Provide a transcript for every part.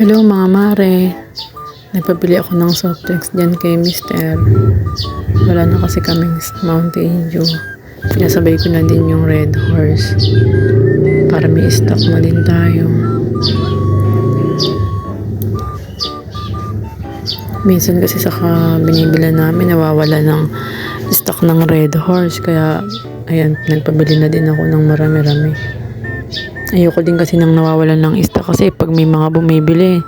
Hello mga mare. Nagpabili ako ng soft drinks dyan kay Mister. Wala na kasi kaming Mountain Dew. Pinasabay ko na din yung Red Horse. Para may stock na din tayo. Minsan kasi sa binibila namin nawawala ng stock ng Red Horse. Kaya ayan, nagpabili na din ako ng marami-rami. Ayoko din kasi nang nawawalan ng stock kasi pag may mga bumibili,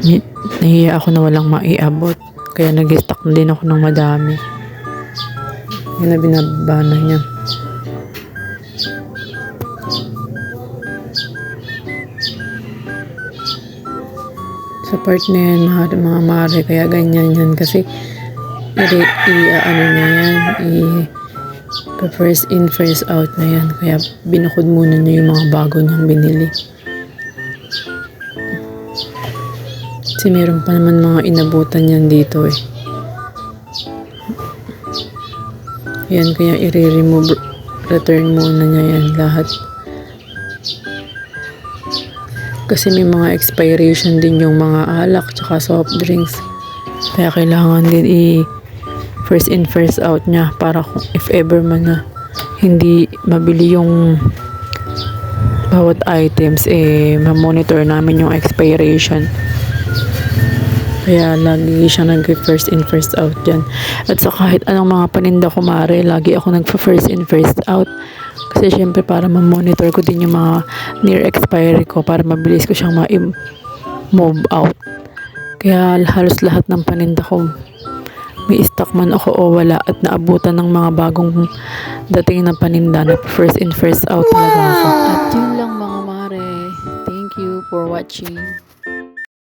mi- nahiya ako na walang maiabot. Kaya nag-stock na din ako ng madami. Yun na binabana niya. Sa part na yan, mga, mga mare, kaya ganyan yan. Kasi, i, i ano niya yan, i, first in, first out na yan. Kaya binukod muna niya yung mga bago niyang binili. Kasi meron pa naman mga inabutan yan dito eh. Yan, kaya i-remove, return muna niya yan lahat. Kasi may mga expiration din yung mga alak tsaka soft drinks. Kaya kailangan din i- first in first out niya para kung if ever man na hindi mabili yung bawat items eh ma-monitor namin yung expiration. Kaya lagi siya nag first in first out dyan. At sa kahit anong mga paninda ko mare lagi ako nag first in first out. Kasi syempre para ma-monitor ko din yung mga near expiry ko para mabilis ko siyang ma-move out. Kaya halos lahat ng paninda ko may stock man ako o wala at naabutan ng mga bagong dating na paninda na first in first out talaga ako. At yun lang mga mare. Thank you for watching.